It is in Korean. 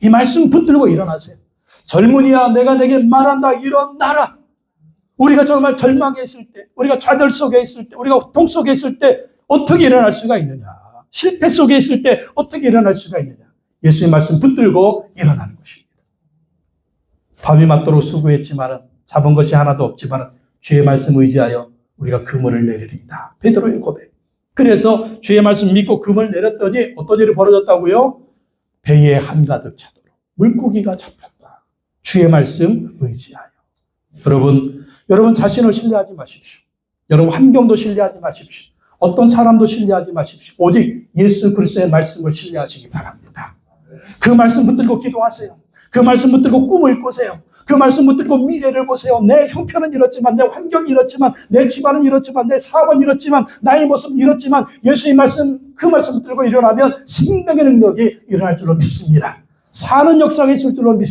이 말씀 붙들고 일어나세요. 젊은이야, 내가 내게 말한다. 일어나라. 우리가 정말 절망에 있을 때, 우리가 좌절 속에 있을 때, 우리가 고통 속에 있을 때 어떻게 일어날 수가 있느냐? 실패 속에 있을 때 어떻게 일어날 수가 있느냐? 예수의 말씀 붙들고 일어나는 것입니다. 밤이 맞도록 수고했지만 잡은 것이 하나도 없지만 주의 말씀 의지하여 우리가 그물을 내리리이다. 베드로의 고백. 그래서 주의 말씀 믿고 그물을 내렸더니 어떤 일이 벌어졌다고요? 배에 한가득 차도록 물고기가 잡혔다. 주의 말씀 의지하여. 여러분, 여러분 자신을 신뢰하지 마십시오. 여러분 환경도 신뢰하지 마십시오. 어떤 사람도 신뢰하지 마십시오. 오직 예수 그리스도의 말씀을 신뢰하시기 바랍니다. 그 말씀 붙들고 기도하세요. 그 말씀 붙들고 꿈을 꾸세요. 그 말씀 붙들고 미래를 보세요. 내 형편은 이렇지만, 내 환경이 이렇지만, 내 집안은 이렇지만, 내 사업은 이렇지만, 나의 모습은 이렇지만, 예수의 말씀, 그 말씀 붙들고 일어나면 생명의 능력이 일어날 줄로 믿습니다. 사는 역사가 있을 줄로 믿습니다.